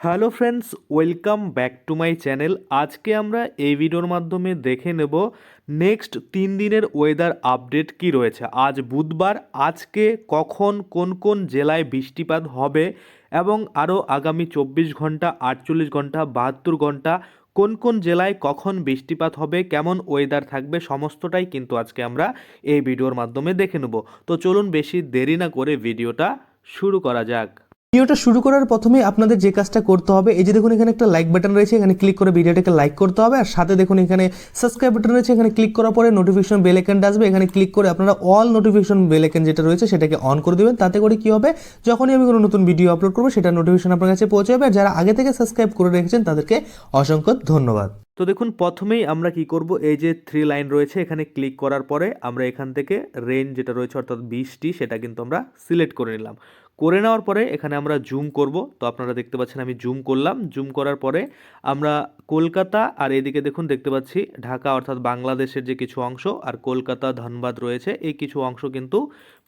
Hello friends, welcome back to my channel. আজকে আমরা এই ভিডিওর মাধ্যমে দেখে নেব নেক্সট তিন দিনের ওয়েদার আপডেট কি রয়েছে। আজ বুধবার, আজকে কখন, কোন কোন জেলায় বৃষ্টিপাত হবে এবং আরও আগামী চব্বিশ ঘণ্টা, আটচল্লিশ ঘণ্টা, বাহাত্তর ঘণ্টা, কোন কোন জেলায় কখন বৃষ্টিপাত হবে, কেমন ওয়েদার থাকবে, সমস্তটাই কিন্তু আজকে আমরা এই ভিডিওর মাধ্যমে দেখে নেব। তো চলুন বেশি দেরি না করে ভিডিওটা শুরু করা যাক। ভিডিওটা শুরু করার প্রথমে আপনাদের যে কাজটা করতে হবে, এই যে দেখুন এখানে একটা লাইক বাটন রয়েছে, এখানে ক্লিক করে ভিডিওটাকে লাইক করতে হবে, আর সাথে দেখুন এখানে সাবস্ক্রাইব বাটন রয়েছে, এখানে ক্লিক করার পরে নোটিফিকেশন বেল আইকনটা আসবে, এখানে ক্লিক করে আপনারা অল নোটিফিকেশন বেল আইকন যেটা রয়েছে সেটাকে অন করে দেবেন, তাতে করে কি হবে, যখনই আমি কোনো নতুন ভিডিও আপলোড করব, সেটা নোটিফিকেশন আপনার কাছে পৌঁছে যাবে, আর যারা আগে থেকে সাবস্ক্রাইব করে রেখেছেন তাদেরকে অসংখ্য ধন্যবাদ। তো দেখুন, প্রথমেই আমরা কি করব, এই যে থ্রি লাইন রয়েছে, এখানে ক্লিক করার পরে আমরা এখান থেকে রেঞ্জ যেটা রয়েছে, অর্থাৎ বৃষ্টি সেটা কিন্তু আমরা সিলেক্ট করে নিলাম। করে নেওয়ার পরে এখানে আমরা জুম করব। তো আপনারা দেখতে পাচ্ছেন আমি জুম করলাম। জুম করার পরে আমরা কলকাতা আর এদিকে দেখুন, দেখতে পাচ্ছি ঢাকা অর্থাৎ বাংলাদেশের যে কিছু অংশ আর কলকাতা ধনবাদ রয়েছে। এই কিছু অংশ কিন্তু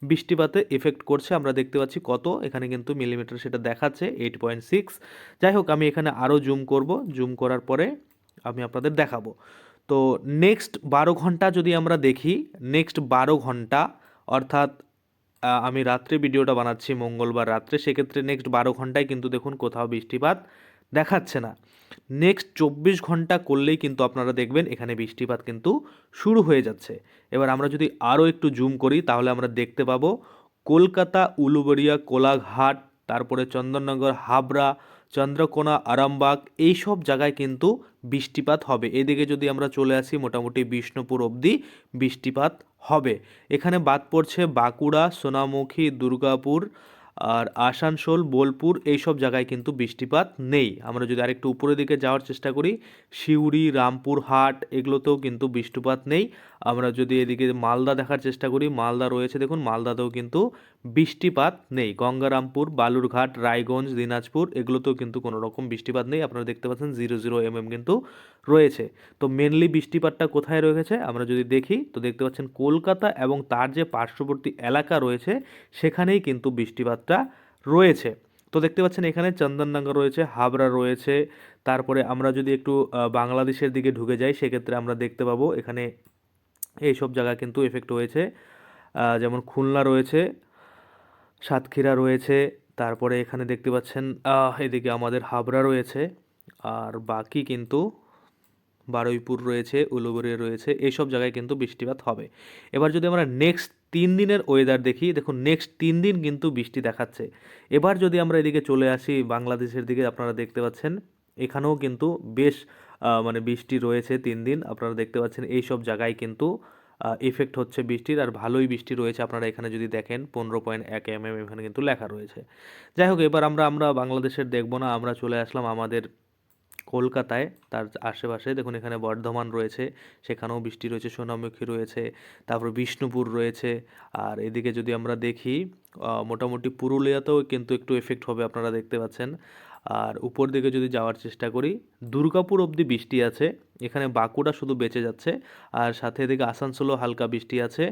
বৃষ্টিপাতে এফেক্ট করছে। আমরা দেখতে পাচ্ছি কত। এখানে কিন্তু মিলিমিটার সেটা দেখাচ্ছে এইট পয়েন্ট সিক্স যাই হোক, আমি এখানে আরও জুম করব। জুম করার পরে আমি আপনাদের দেখাবো। তো নেক্সট বারো ঘণ্টা যদি আমরা দেখি নেক্সট বারো ঘণ্টা অর্থাৎ আমি রাত্রে ভিডিওটা বানাচ্ছি, মঙ্গলবার রাত্রে। সেক্ষেত্রে নেক্সট বারো ঘন্টায় কিন্তু দেখুন কোথাও বৃষ্টিপাত দেখাচ্ছে না। নেক্সট চব্বিশ ঘণ্টা করলেই কিন্তু আপনারা দেখবেন এখানে বৃষ্টিপাত কিন্তু শুরু হয়ে যাচ্ছে। এবার আমরা যদি আরও একটু জুম করি, তাহলে আমরা দেখতে পাবো কলকাতা, উলুবেড়িয়া, কোলাঘাট, তারপরে চন্দননগর, হাবড়া, চন্দ্রকোনা, আরামবাগ এই সব জায়গায় কিন্তু বৃষ্টিপাত হবে। এদিকে যদি আমরা চলে আসি, মোটামুটি বিষ্ণুপুর অবধি বৃষ্টিপাত হবে। এখানে বাদ পড়ছে বাঁকুড়া, সোনামুখী, দুর্গাপুর আর আসানসোল, বোলপুর, এইসব জায়গায় কিন্তু বৃষ্টিপাত নেই। আমরা যদি আরেকটু উপরের দিকে যাওয়ার চেষ্টা করি, সিউড়ি, রামপুরহাট, এগুলোতেও কিন্তু বৃষ্টিপাত নেই। আমরা যদি এদিকে মালদা দেখার চেষ্টা করি, মালদা রয়েছে দেখুন, মালদাতেও কিন্তু বৃষ্টিপাত নেই। গঙ্গারামপুর, বালুরঘাট, রায়গঞ্জ, দিনাজপুর, এগুলোতেও কিন্তু কোনো রকম বৃষ্টিপাত নেই। আপনারা দেখতে পাচ্ছেন জিরো জিরো এমএম কিন্তু রয়েছে। তো মেনলি বৃষ্টিপাতটা কোথায় রয়েছে আমরা যদি দেখি, তো দেখতে পাচ্ছেন কলকাতা এবং তার যে পার্শ্ববর্তী এলাকা রয়েছে, সেখানেই কিন্তু বৃষ্টিপাতটা রয়েছে। তো দেখতে পাচ্ছেন এখানে চন্দননগর রয়েছে, হাবড়া রয়েছে। তারপরে আমরা যদি একটু বাংলাদেশের দিকে ঢুকে যাই, সেক্ষেত্রে আমরা দেখতে পাবো এখানে এই সব জায়গা কিন্তু এফেক্ট হয়েছে যেমন খুলনা রয়েছে, সাতক্ষীরা রয়েছে, তারপরে এখানে দেখতে পাচ্ছেন এদিকে আমাদের হাবড়া রয়েছে, আর বাকি কিন্তু বারুইপুর রয়েছে উলুবেড়িয়া রয়েছে এইসব জায়গায় কিন্তু বৃষ্টিপাত হবে। এবার যদি আমরা নেক্সট তিন দিনের ওয়েদার দেখি, দেখুন নেক্সট তিন দিন কিন্তু বৃষ্টি দেখাচ্ছে। এবার যদি আমরা এদিকে চলে আসি, বাংলাদেশের দিকে আপনারা দেখতে পাচ্ছেন, এখানেও কিন্তু বেশ মানে বৃষ্টি রয়েছে তিন দিন, আপনারা দেখতে পাচ্ছেন এই সব জায়গায় কিন্তু ইফেক্ট হচ্ছে বৃষ্টির আর ভালোই বৃষ্টি রয়েছে। আপনারা এখানে যদি দেখেন পনেরো পয়েন্ট এক এম এম এখানে কিন্তু লেখা রয়েছে। যাই হোক, এবার আমরা আমরা বাংলাদেশের দেখব না, আমরা চলে আসলাম আমাদের কলকাতায়, তার আশেপাশে দেখুন এখানে বর্ধমান রয়েছে, সেখানেও বৃষ্টি রয়েছে, সোনামুখী রয়েছে, তারপর বিষ্ণুপুর রয়েছে, আর এদিকে যদি আমরা দেখি মোটামুটি পুরুলিয়াতেও কিন্তু একটু এফেক্ট হবে আপনারা দেখতে পাচ্ছেন, আর উপর দিকে যদি যাওয়ার চেষ্টা করি, দুর্গাপুর অবধি বৃষ্টি আছে, এখানে বাঁকুড়া শুধু বেঁচে যাচ্ছে, আর সাথে এদিকে আসানসোলও হালকা বৃষ্টি আছে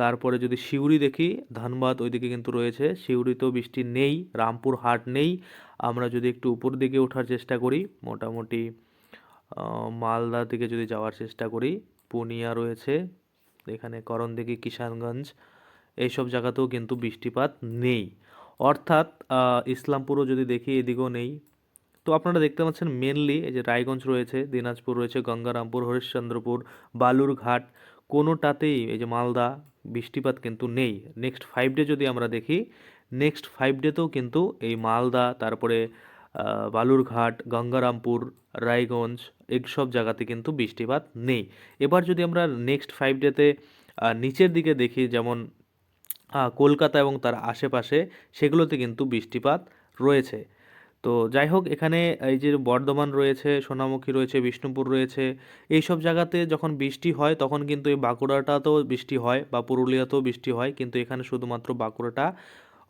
তারপরে যদি সিউড়ি দেখি, ধানবাদ ওইদিকে কিন্তু রয়েছে। সিউড়িতেও বৃষ্টি নেই, রামপুর হাট নেই। আমরা যদি একটু উপর দিকে ওঠার চেষ্টা করি, মোটামুটি মালদা দিকে যদি যাওয়ার চেষ্টা করি, পুনিয়া রয়েছে, এখানে করণদিঘি, কিষানগঞ্জ, এইসব জায়গাতেও কিন্তু বৃষ্টিপাত নেই। অর্থাৎ ইসলামপুরও যদি দেখি এদিকেও নেই। তো আপনারা দেখতে পাচ্ছেন মেনলি এই যে রায়গঞ্জ রয়েছে, দিনাজপুর রয়েছে, গঙ্গারামপুর, হরিশ্চন্দ্রপুর, বালুরঘাট কোনোটাতেই এই যে মালদা বৃষ্টিপাত কিন্তু নেই। নেক্সট ফাইভ ডে যদি আমরা দেখি নেক্সট ফাইভ ডেতেও কিন্তু এই মালদা, তারপরে বালুরঘাট, গঙ্গারামপুর, রায়গঞ্জ এইসব জায়গাতে কিন্তু বৃষ্টিপাত নেই। এবার যদি আমরা নেক্সট ফাইভ ডেতে নিচের দিকে দেখি, যেমন কলকাতা এবং তার আশেপাশে, সেগুলোতে কিন্তু বৃষ্টিপাত রয়েছে। তো যাই হোক, এখানে এই যে বর্ধমান রয়েছে, সোনামুখী রয়েছে, বিষ্ণুপুর রয়েছে এই সব জায়গাতে যখন বৃষ্টি হয় তখন কিন্তু এই বাঁকুড়াটাতেও বৃষ্টি হয় বা পুরুলিয়াতেও বৃষ্টি হয়, কিন্তু এখানে শুধুমাত্র বাঁকুড়াটা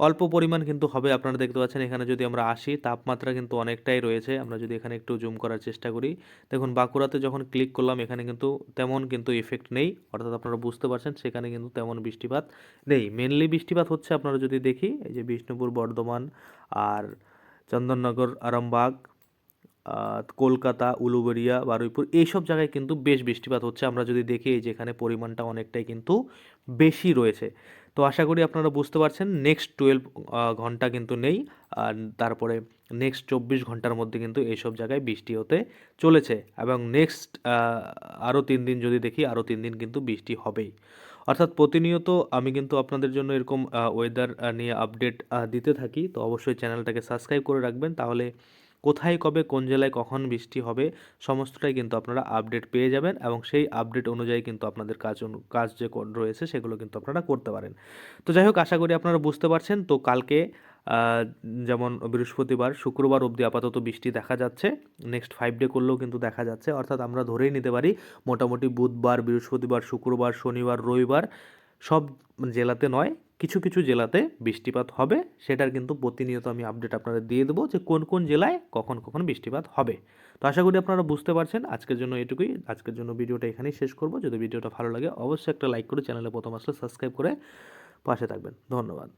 অল্প পরিমাণ কিন্তু হবে। আপনারা দেখতে পাচ্ছেন এখানে যদি আমরা আসি, তাপমাত্রা কিন্তু অনেকটাই রয়েছে। আমরা যদি এখানে একটু জুম করার চেষ্টা করি, দেখুন বাঁকুড়াতে যখন ক্লিক করলাম, এখানে কিন্তু তেমন কিন্তু এফেক্ট নেই। অর্থাৎ আপনারা বুঝতে পারছেন, সেখানে কিন্তু তেমন বৃষ্টিপাত নেই। মেনলি বৃষ্টিপাত হচ্ছে, আপনারা যদি দেখি, এই যে বিষ্ণুপুর, বর্ধমান আর চন্দননগর, আরামবাগ কলকাতা, উলুবেড়িয়া, বারুইপুর, এইসব জায়গায় কিন্তু বেশ বৃষ্টিপাত হচ্ছে। আমরা যদি দেখি, এই যে পরিমাণটা অনেকটাই কিন্তু বেশি রয়েছে। তো আশা করি আপনারা বুঝতে পারছেন নেক্সট টুয়েলভ ঘণ্টা কিন্তু নেই। আর তারপরে নেক্সট চব্বিশ ঘণ্টার মধ্যে কিন্তু এইসব জায়গায় বৃষ্টি হতে চলেছে। এবং নেক্সট আরও তিন দিন যদি দেখি, আরও তিন দিন কিন্তু বৃষ্টি হবেই। অর্থাৎ প্রতিনিয়ত আমি কিন্তু আপনাদের জন্য এরকম ওয়েদার নিয়ে আপডেট দিতে থাকি। তো অবশ্যই চ্যানেলটাকে সাবস্ক্রাইব করে রাখবেন। তাহলে কোথায়, কবে, কোন জেলায়, কখন বৃষ্টি হবে, সমস্তটাই কিন্তু আপনারা আপডেট পেয়ে যাবেন এবং সেই আপডেট অনুযায়ী কিন্তু আপনাদের কাজ কাজ যে রয়েছে সেগুলো কিন্তু আপনারা করতে পারেন। তো যাই হোক, আশা করি আপনারা বুঝতে পারছেন। তো কালকে যেমন বৃহস্পতিবার, শুক্রবার অবধি আপাতত বৃষ্টি দেখা যাচ্ছে। নেক্সট ফাইভ ডে করলেও কিন্তু দেখা যাচ্ছে। অর্থাৎ আমরা ধরেই নিতে পারি, মোটামুটি বুধবার, বৃহস্পতিবার, শুক্রবার, শনিবার, রবিবার সব জেলাতে নয়, কিছু কিছু জেলাতে বৃষ্টিপাত হবে। সেটার কিন্তু প্রতিনিয়ত আমি আপডেট আপনাদের দিয়ে দেবো যে কোন কোন জেলায় কখন কখন বৃষ্টিপাত হবে। তো আশা করি আপনারা বুঝতে পারছেন। আজকের জন্য এটুকুই। আজকের জন্য ভিডিওটা এখানেই শেষ করব। যদি ভিডিওটা ভালো লাগে, অবশ্যই একটা লাইক করে চ্যানেলে প্রথম আসলে সাবস্ক্রাইব করে পাশে থাকবেন। ধন্যবাদ।